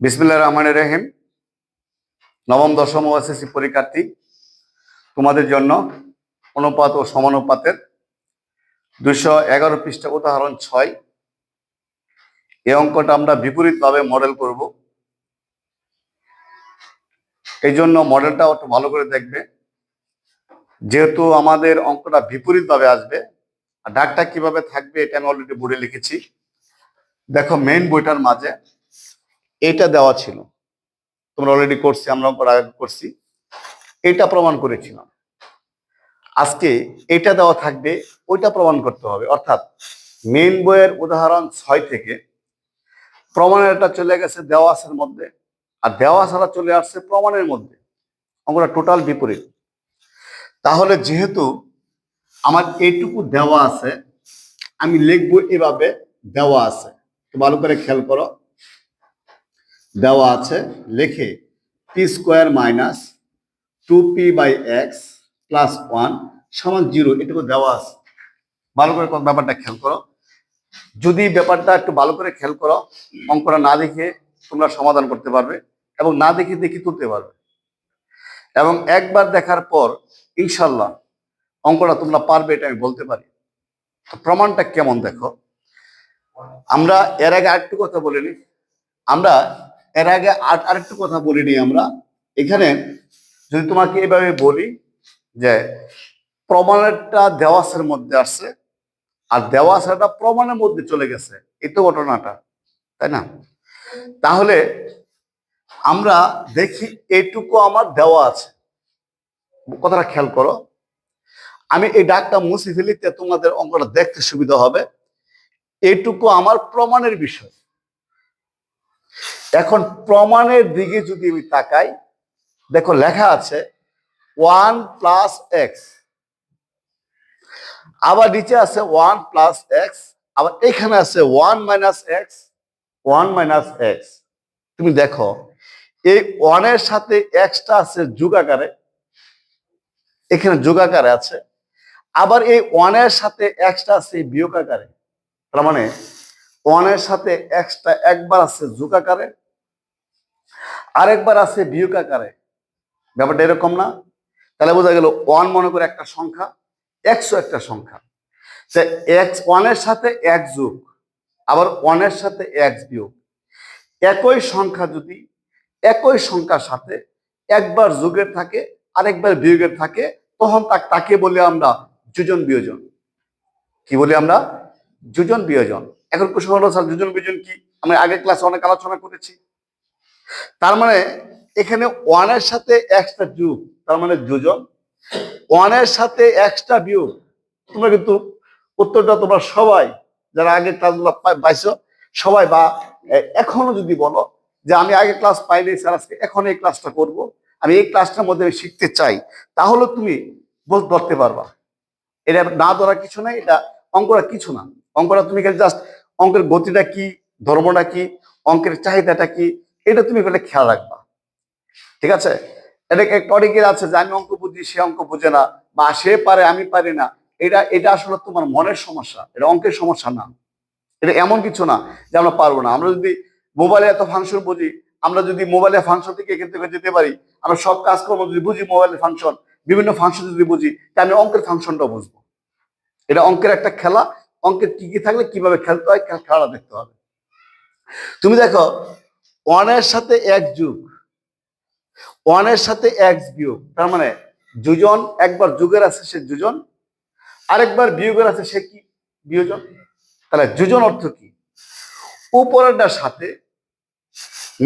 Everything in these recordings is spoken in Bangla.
বিসমিল্লাহ রহমান রহিম। নবম, দশম ও এসএসসি পরীক্ষার্থী, তোমাদের জন্য অনুপাত ও সমানুপাতের দুশো এগারো পৃষ্ঠা উদাহরণ ছয়। এই অঙ্কটা আমরা বিপরীতভাবে মডেল করব। এই জন্য মডেলটা একটু ভালো করে দেখবে। যেহেতু আমাদের অঙ্কটা বিপরীতভাবে আসবে, আর ডাকটা কীভাবে থাকবে এটা আমি অলরেডি বোর্ডে লিখেছি। দেখো মেইন বইটার মাঝে এটা দেওয়া ছিল। তোমরা অলরেডি করছি আমরা করছি। এটা প্রমাণ করেছিলাম। আজকে এটা দেওয়া থাকবে, ওইটা প্রমাণ করতে হবে। অর্থাৎ মেন বইয়ের উদাহরণ ছয় থেকে প্রমাণের এটা চলে গেছে দেওয়া আসার মধ্যে। আর দেওয়া ছাড়া চলে আসছে প্রমাণের মধ্যে। অঙ্কটা টোটাল বিপরীত। তাহলে যেহেতু আমার এইটুকু দেওয়া আছে, আমি লিখব এভাবে, দেওয়া আছে। ভালো করে খেয়াল করো। দেওয়া আছে, লেখে P square minus two P by X plus one সমান জিরো এটুকু দেওয়া আছে। ভালো করে ব্যাপারটা খেয়াল করো। যদি ব্যাপারটা একটু ভালো করে খেয়াল করো, অঙ্কটা না দেখে তোমরা সমাধান করতে পারবে এবং না দেখে দেখে তুলতে পারবে। এবং একবার দেখার পর ইনশাল্লাহ অঙ্কটা তোমরা পারবে এটা আমি বলতে পারি। প্রমাণটা কেমন দেখো? আমরা এর আগে আরেকটু কথা বলিনি। আমরা এর আগে আর আরেকটু কথা বলিনি আমরা। এখানে যদি তোমাকে এভাবে বলি যে প্রমাণেরটা দেওয়াসের মধ্যে আসছে, আর দেওয়াসেরটা প্রমাণের মধ্যে চলে গেছে, এই তো ঘটনাটা, তাই না? তাহলে আমরা দেখি এইটুকু আমার দেওয়া আছে। কথাটা খেয়াল করো। আমি এই ডাকটা মুছে ফেলিতে তোমাদের অঙ্কটা দেখতে সুবিধা হবে। এইটুকু আমার প্রমাণের বিষয়। এখন প্রমাণের দিকে যদি আমি তাকাই, দেখো লেখা আছে, ওয়ান প্লাস এক্স। আবার নিচে আছে ওয়ান প্লাস এক্স, আবার এখানে আছে one minus X, one minus X. তুমি দেখো, এই ওয়ানের সাথে এক্সটা আছে যুগাকারে, এখানে যুগাকারে আছে, আবার এই ওয়ানের সাথে এক্সটা আছে বিয়োগ আকারে তার মানে ওয়ানের সাথে এক্সটা একবার আছে যুগাকারে আরেকবার আছে বিয়োগ আকারে। ব্যাপারটা এরকম না। তাহলে বোঝা গেল ওয়ান মনে করে একটা সংখ্যা একশো একটা সংখ্যা। সে এক্স ওয়ানের সাথে এক যোগ আবার ওয়ানের সাথে এক্স বিয়োগ। একই সংখ্যা যদি একই সংখ্যার সাথে একবার যোগের থাকে, আরেকবার বিয়োগের থাকে, তখন তাকে বলি আমরা যোজন বিয়োজন। কি বলি আমরা? যোজন বিয়োজন। এখন প্রশ্ন হলো, স্যার বিয়োজন কি আমি আগের ক্লাসে অনেক আলোচনা করেছি। তার মানে এখানে ওয়ানের সাথে এক্সট্রা যোগ তার মানে যোজন ওয়ানের সাথে এক্সট্রা বিয়োগ, তোমরা কিন্তু উত্তরটা তোমরা সবাই যারা আগে ক্লাসগুলো পাইছো, সবাই বা এখনও যদি বলো যে আমি আগে ক্লাস পাইনি, স্যার, আজকে এখন এই ক্লাসটা করব। আমি এই ক্লাসটার মধ্যে আমি শিখতে চাই, তাহলে তুমি ধরতে পারবা। এটা না ধরা কিছু নাই, এটা অঙ্করা কিছু না। অঙ্কটা তুমি জাস্ট অঙ্কের গতিটা কি, ধর্মটা কি, অঙ্কের চাহিদাটা কি, এটা তুমি ফেলে খেয়াল রাখবা। ঠিক আছে? এটা অনেকের আছে যে, আমি অঙ্ক বুঝি, সে অঙ্ক বুঝে না বা, সে পারে, আমি পারি না এটা এটা আসলে তোমার মনের সমস্যা। এটা অঙ্কের সমস্যা না। এটা এমন কিছু না যে, আমরা পারব না। আমরা যদি মোবাইলে এত ফাংশন বুঝি, আমরা যদি মোবাইলের ফাংশন থেকে এখান থেকে যেতে পারি, আমরা সব কাজকর্ম যদি বুঝি মোবাইলের ফাংশন বিভিন্ন ফাংশন যদি বুঝি, তা আমি অঙ্কের ফাংশনটা বুঝব। এটা অঙ্কের একটা খেলা অঙ্কের কি কি থাকলে কীভাবে খেলতে হয় খেলাটা দেখতে হবে। তুমি দেখো ওয়ানের সাথে এক যুগ ওয়ানের সাথে এক বিয়োগ, তার মানে যোজন একবার যুগের আছে সে যোজন, আরেকবার বিয়োগের আছে সে কি বিয়োজন? তাহলে যোজন অর্থ কি? উপরেরটার সাথে,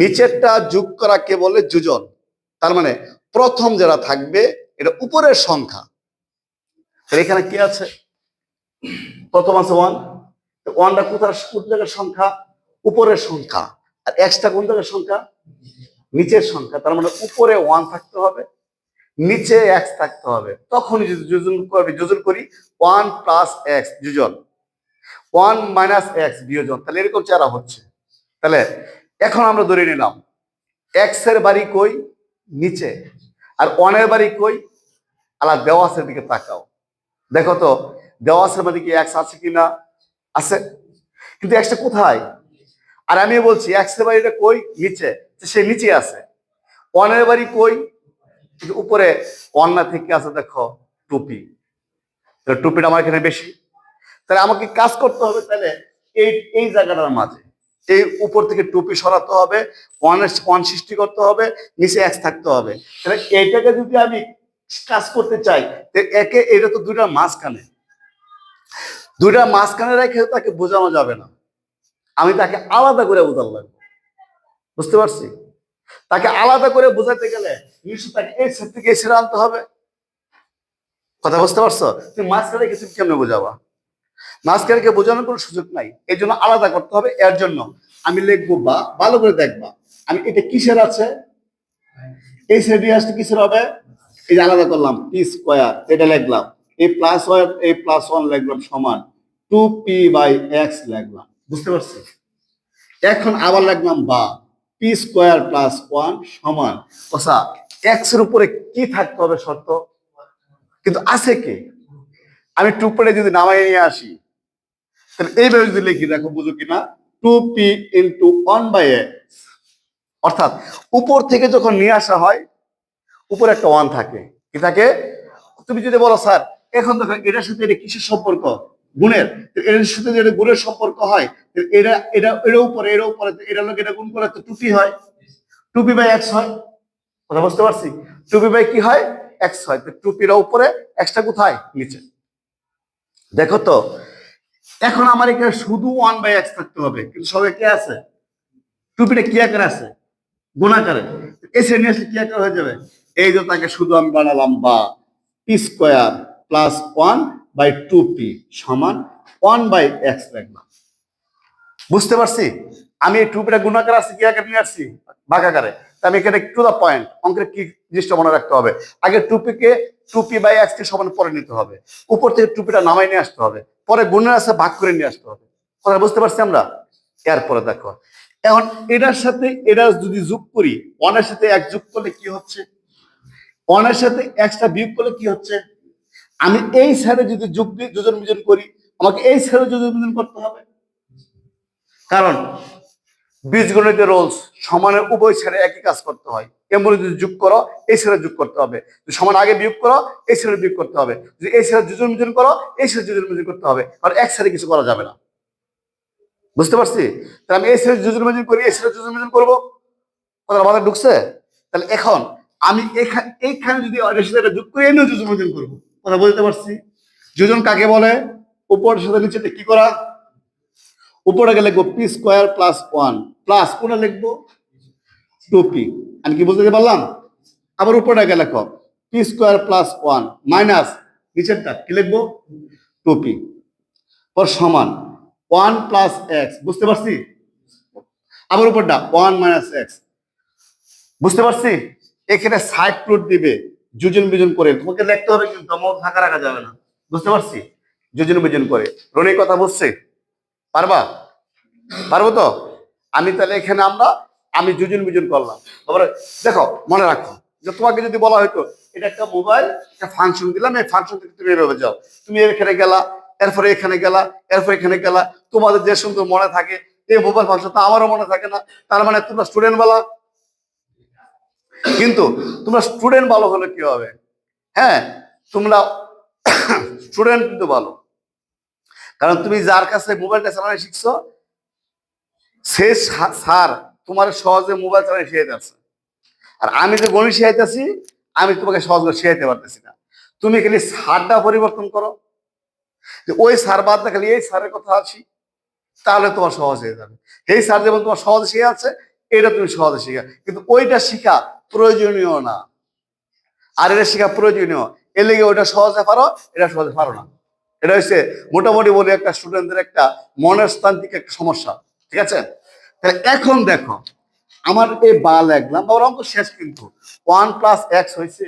নিচেরটা যোগ করাকে বলে যোজন, তার মানে প্রথম যারা থাকবে, এটা উপরের সংখ্যা। এখানে কি আছে? প্রথম আছে ওয়ান ওয়ানটা কোথায়? কোন জায়গার সংখ্যা? উপরের সংখ্যা। আর এক্সটা কোন জায়গার সংখ্যা? নিচের সংখ্যা। তার মানে উপরে ওয়ান থাকতে হবে, নিচে এক্স থাকতে হবে। তখনই যদি যোজন করবি, যোজন করি ওয়ান প্লাস এক্স যোজন ওয়ান মাইনাস এক্স বিয়োজন। তাহলে এরকম চারা হচ্ছে। তাহলে এখন আমরা ধরে নিলাম এক্সের বাড়ি কই? নিচে। আর ওয়ানের বাড়ি কই? আলা দেওয়াসের দিকে তাকাও। দেখো তো দেওয়াসের মধ্যে কি এক্স আছে কিনা? আছে। কিন্তু এক্সটা কোথায়? আর আমি বলছি এক্সের বাড়িটা কই? নিচে। সে নিচে আছে। ওয়ানের বাড়ি কই? কিন্তু উপরে না থেকে আছে, দেখো, টুপি। তাহলে টুপিটা আমার এখানে বেশি। তাহলে আমাকে কাজ করতে হবে তাহলে এই এই জায়গাটার মাঝে। এই উপর থেকে টুপি সরাতে হবে ওয়ান সৃষ্টি করতে হবে, নিচে এক্স থাকতে হবে। তাহলে এইটাকে যদি আমি কাজ করতে চাই একে, এটা তো দুইটার মাঝখানে। দুইটার মাঝখানে রেখে তাকে বোঝানো যাবে না। আমি তাকে আলাদা করে বোঝার লাগবে। বুঝতে পারছি? তাকে আলাদা করে বোঝাতে গেলে তাকে এই সেট থেকে এই সেট আনতে হবে। কথা বুঝতে পারছ? তুমি মাঝখানে কিছু কেমনে বোঝাবা? মাঝখানে বোঝানোর কোনো সুযোগ নাই। এই জন্য আলাদা করতে হবে। এর জন্য আমি লিখব বা, ভালো করে দেখবা, আমি এটা কিসের আছে? এই সেটি আসলে কিসের হবে? এই যে আলাদা করলাম পি স্কোয়ার এটা লিখলাম। এই প্লাস ওয়ান এই প্লাস ওয়ান লিখলাম সমান টু পি বাই এক্স লিখলাম বুঝতে পারছি এখন আবার লিখলাম বা পি স্কোয়ার প্লাস ওয়ান সমান। ওসা এক্সের উপরে কি থাকতে হবে শর্ত? কিন্তু আছে কি? আমি টু পরে যদি নামাই নিয়ে আসি, তাহলে এইভাবে যদি লিখি, দেখো বুঝো কিনা two P into one by X অর্থাৎ, উপর থেকে যখন নিয়ে আসা হয়, উপরে একটা ওয়ান থাকে। কি থাকে? তুমি যদি বলো, স্যার এখন দেখো এটার সাথে এটা কিসের সম্পর্ক? গুণের। তো এটার সাথে যদি গুণের সম্পর্ক হয় এটা এটা, এর উপরে এর উপরে, তো এটার লোক এটা গুণ করে তো টুপি হয়। টুপি বাই এক্স হয়। কথা বুঝতে পারছি? টুপি বাই কি হয়? এক্স হয়। টুপির উপরে এক্সটা কোথায়? নিচে। দেখো তো, এখন আমার এখানে শুধু ওয়ান বাই এক্স থাকতে হবে। কিন্তু সবে কে আছে? টুপিটা কি আকারে আছে? গুণাকারে এসে নিয়ে আসলে কি আকার হয়ে যাবে? এই যে তাকে শুধু আমি বানালাম বা square. Plus one by two P সমান ওয়ান বাই এক্স রাখলাম বুঝতে পারছি? আমি এই টুপিটা গুণাকার আছে, কি আকারে নিয়ে আসছি? তা আমি এখানে টু দা পয়েন্ট অঙ্কের কি জিনিসটা মনে রাখতে হবে? আগে টুপিকে টুপি বাই এক্স কে সমান পরে নিতে হবে। উপর থেকে টুপিটা নামাই নিয়ে আসতে হবে। পরে গুণের আছে ভাগ করে নিয়ে আসতে হবে। কথা বুঝতে পারছি আমরা? এরপরে দেখো। এখন এটার সাথে, এটা যদি যোগ করি ওয়ানের সাথে এক যোগ করলে কি হচ্ছে? ওয়ানের সাথে এক্সটা বিয়োগ করলে কি হচ্ছে? আমি এই সাইডে যদি যোগ যোজন বিজন করি, আমাকে এই সাইডে যোজন বিজন করতে হবে। কারণ বীজগণিতের রোলস সমানের উভয় সাইডে একই কাজ করতে হয়। এমন যদি যোগ করো, এই সাইডে যোগ করতে হবে। সমান আগে বিয়োগ করো, এই সাইডে বিয়োগ করতে হবে। যদি এই সাইডে যোজন বিজন করো, এই সাইডে যোজন বিজন করতে হবে। কারণ এক সাইডে কিছু করা যাবে না। বুঝতে পারছি? তাহলে আমি এই সাইডে যোজন বিজন করি, এই সাইডে যোজন বিজন করব। কথা মাথায় ঢুকছে? তাহলে এখন আমি এখানে এইখানে যদি যোগ করে এনেও যোজন বিজন করব। কথা বুঝতে পারছি। যোজন কাকে বলে? উপরের সাথে নিচেতে কি করা? উপরে লিখব P square plus one. Plus কোনটা লিখব? Two P. আমি কি বলতে পারলাম? আবার উপরে গেলে লেখো, P square plus one minus নিচেরটা কি লিখব? Two P. পর সমান, ওয়ান প্লাস এক্স, বুঝতে পারছি? আবার উপরটা, ওয়ান মাইনাস এক্স। বুঝতে পারছি? এখানে সাইড প্লট দিবে। যোজন বিজন করে, তোমাকে লিখতে হবে কিন্তু আমার ফাঁকা রাখা যাবে না। বুঝতে পারছি? যোজন বিজন করে। রনির কথা বুঝছে পারবা? পারব তো? আমি তাহলে এখানে আমরা, আমি যোজন বিজন করলাম। তারপরে দেখো, মনে রাখো, যে তোমাকে যদি বলা হয়তো এটা একটা মোবাইল একটা ফাংশন দিলাম, এই ফাংশন থেকে তুমি এভাবে যাও। তুমি এখানে গেলা, এরপরে এখানে গেলা, এরপরে এখানে গেলা। তোমাদের যে সুন্দর মনে থাকে, এই মোবাইল ফাংশন তো আমারও মনে থাকে না। তার মানে তোমরা স্টুডেন্ট বলা কিন্তু তোমরা স্টুডেন্ট ভালো হলে কি হবে? হ্যাঁ তোমরা স্টুডেন্ট কিন্তু ভালো। কারণ তুমি যার কাছে মোবাইলটা চালানো শিখছো, সে স্যার তোমার সহজে মোবাইল চালানো শিখাইতে পারছে আর আমি যে গণিত শিখাইতেছি, আমি তোমাকে সহজ করে শিখাইতে পারতেছি না। তুমি খালি সারটা পরিবর্তন করো। ওই সার বাদ না খালি এই সারের কথা আছি, তাহলে তোমার সহজ হয়ে যাবে। এই সার যেমন তোমার সহজ শিখে আছে এটা তুমি সহজে শিখা কিন্তু ওইটা শিখা প্রয়োজনীয় না। আর এটা শেখা প্রয়োজনীয়। এর লেগে ওইটা সহজে পারো, এটা সহজে পারো না। এটা হচ্ছে মোটামুটি বলি একটা স্টুডেন্টদের একটা মনের স্থান্তিক একটা সমস্যা। ঠিক আছে? তাহলে এখন দেখো, আমার এই বা লাগলাম বা অঙ্ক শেষ কিন্তু। ওয়ান প্লাস এক্স হয়েছে।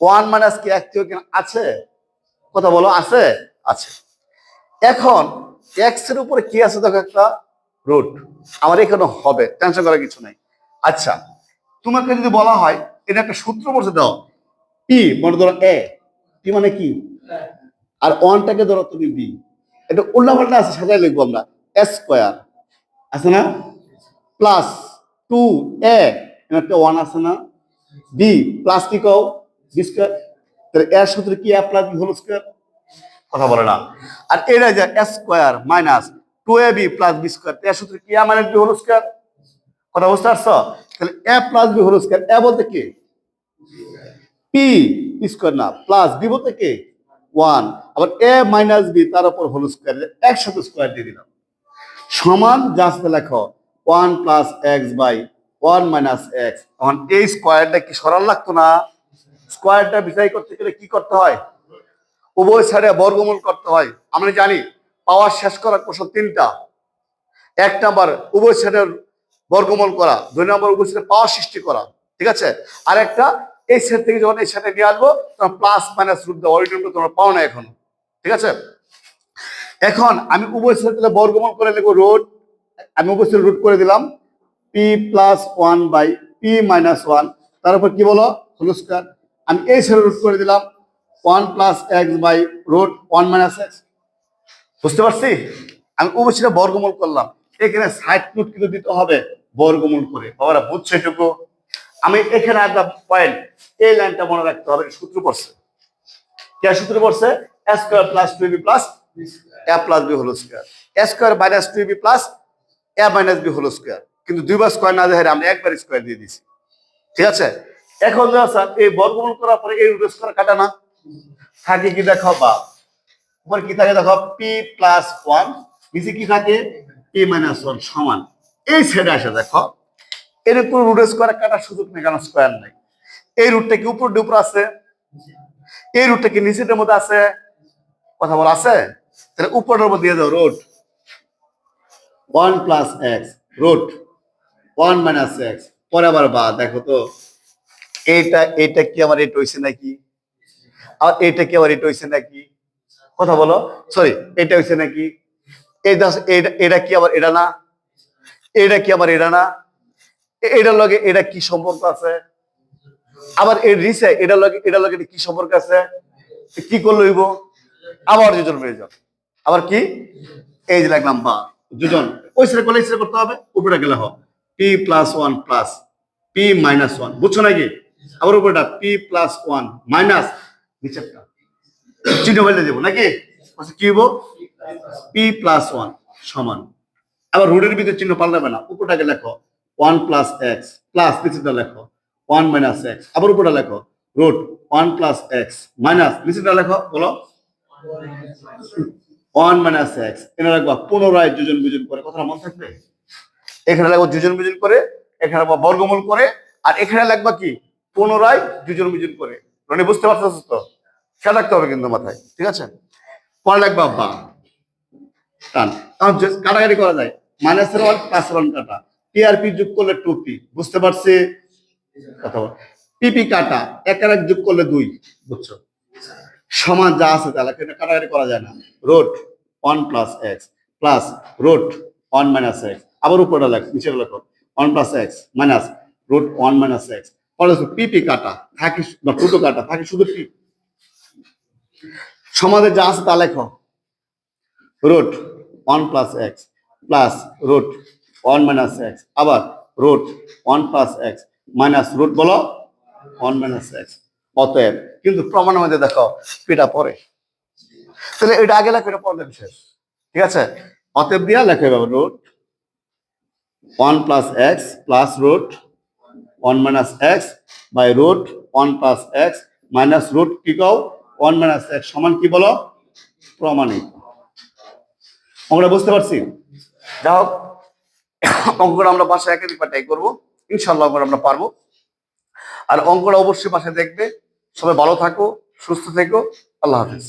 ওয়ান মাইনাস কি এক থেকে আছে? কথা বলো, আছে? আছে। এখন এক্সের উপরে কি আছে দেখো একটা? রুট। আমার এখানে হবে টেনশন করার কিছু নাই। আচ্ছা তোমাকে যদি বলা হয়, এটা একটা সূত্র বলছে, দাও। পি মনে ধরো এ পি মানে কি? আর ওয়ানটাকে ধরো তুমি বি এটা উল্লাপাল্টা আছে, সাজাই লিখব আমরা। স্কোয়ার আছে না? প্লাস টু এ একটা ওয়ান আছে না? বি প্লাস কি কও? বি স্কোয়ার তাহলে এর সূত্রে কি A plus B whole square কথা বলে না। আর এটা যে square minus two A B plus B square এর সূত্রে কি? A minus B whole square কথা বুঝতে পারছ? তাহলে A plus B whole square A বলতে কি? পি স্কোয়ার না প্লাস বি বলতে কি? ওয়ান আবার এ মাইনাস বি তার উপর হোল স্কোয়ার একসাথে স্কোয়ার দিয়ে দিলাম। সমান জাস্ট লেখো one plus X by one minus X তখন এই স্কোয়ারটা কি সরল লাগতো না? স্কোয়ারটা বিচার করতে গেলে কি করতে হয়? উভয় সাইডে বর্গমূল করতে হয়। আমরা জানি পাওয়ার শেষ করার কৌশল তিনটা। এক নাম্বার, উভয় সাইডের বর্গমূল করা। দুই নম্বর, উভয় সাইডে পাওয়ার সৃষ্টি করা। ঠিক আছে? আর একটা, এই সেট থেকে যখন এই সেটে নিয়ে আসব, তখন প্লাস মাইনাস রুট দেওয়া নিয়মটা তোমরা পাও না এখন। ঠিক আছে? এখন আমি উভয় সাইড তাহলে বর্গমূল করে লিখব রোড আমি উভয় সাইড রুট করে দিলাম। P plus one by P minus one তার উপর কি বলো? হোল আমি এই সাইডে রুট করে দিলাম। One plus X by root one minus X বুঝতে পারছি? আমি সাইডে বর্গমূল করলাম। এখানে সাইড রুট কিন্তু দিতে হবে বর্গমূল করে। বাবারা, বুঝছে এটুকু? আমি এখানে একটা পয়েন্ট এই লাইনটা মনে রাখতে হবে সূত্র পড়ছে। কে সূত্র পড়ছে? Square plus two B plus A plus B whole square square minus two B plus A minus B whole square কিন্তু দুইবার স্কোয়ার না দেখে আমরা একবার স্কোয়ার দিয়ে দিছি। ঠিক আছে? এখন স্যার এই বর্গমূল করার পরে এই রুট স্কোয়ার কাটা না। থাকে কি দেখো বা উপরে কি থাকে দেখো পি প্লাস ওয়ান নিচে কি থাকে? পি মাইনাস ওয়ান সমান। এই সাইডে আসে দেখো, এর কোনো রুট স্কোয়ার কাটার সুযোগ নেই, কারণ স্কোয়ার নাই। এই রুটটা কি উপর ডুপর আছে এই রুটটা কি নিচের মধ্যে আছে কথা বলা আছে? তাহলে উপরের মধ্যে দিয়ে দাও root one plus X root one minus X পরে আবার বা, দেখো তো। এইটা এইটা কি আমার এটা হয়েছে নাকি? আর এইটা কি আবার এটা হয়েছে নাকি? কথা বলো। সরি এটা হয়েছে নাকি? এটা এটা কি আবার এটা না? এটা কি আবার এটা না? এটার লগে এটা কি সম্পর্ক আছে? আবার এর রিসে এটার লগে এটার লগে কি সম্পর্ক আছে? কি করলে হইব? আবার যোজন প্রয়োজন আবার কি? এই যে লাগলাম বা যোজন ওই সেটা এই সেটা করতে হবে, উপরে গেলে হবে। P plus one plus P minus one বুঝছ নাকি? আবার উপরেটা পি প্লাস ওয়ান মাইনাস নিচেরটা। চিহ্ন বলতে দেবো, নাকি? বলছে কি হইব? পি প্লাস ওয়ান সমান। আবার রুটের ভিতরে চিহ্ন পাল্টাবে না, উপরটাকে লেখো ওয়ান প্লাস এক্স প্লাস নিচেটা লেখো ওয়ান মাইনাস এক্স আবার উপরটা লেখো root one plus X minus নিচেটা লেখো, বলো। ওয়ান মাইনাস এক্স এনে রাখবা, পুনরায় যোজন বিজন করে, কথাটা মনে থাকবে? এখানে লাগবো যোজন বিজন করে, এখানে লাগবো বর্গমূল করে, আর এখানে লাগবা কি? পুনরায় যোজন বিজন করে। রনি বুঝতে পারতেছ তো? খেয়াল রাখতে হবে কিন্তু মাথায়, ঠিক আছে? পরে লাগবা বা কাটাকাটি করা যায়। মাইনাসের ওয়ান প্লাসের ওয়ান কাটা। পি আর পি যোগ করলে টু পি বুঝতে পারছি? কথা পিপি কাটা, এক এক যোগ করলে দুই, বুঝছ? সমান যা আছে তাহলে এটা কাটাকাটি করা যায় না। Root one plus X plus root one minus X আবার উপরে লেখ নিচে লেখো। One plus X minus root one minus X পরে পিপি কাটা, থাকি না টুটো কাটা, থাকি শুধু পি সমাজে যা আছে তা লেখো। Root one plus X plus root one minus X আবার root one plus X minus root বলো ওয়ান মাইনাস এক্স অতএব কিন্তু প্রমাণের মধ্যে দেখো পিটা পরে। তাহলে এটা আগে লেখো, এটা পরে শেষ। ঠিক আছে? অতএব দিয়া লেখো এভাবে root one plus X plus root one minus X by root one plus X minus root কি কও? ওয়ান মাইনাস সমান কি বলো? প্রমাণিত। আমরা বুঝতে পারছি? যা হোক অঙ্কটা আমরা বাসায় একাধিক পাটাই করব। ইনশাল্লাহ অঙ্কটা আমরা পারব। আর অঙ্কটা অবশ্যই বাসায় দেখবে। সবাই ভালো থাকো, সুস্থ থেকো। আল্লাহ হাফিজ।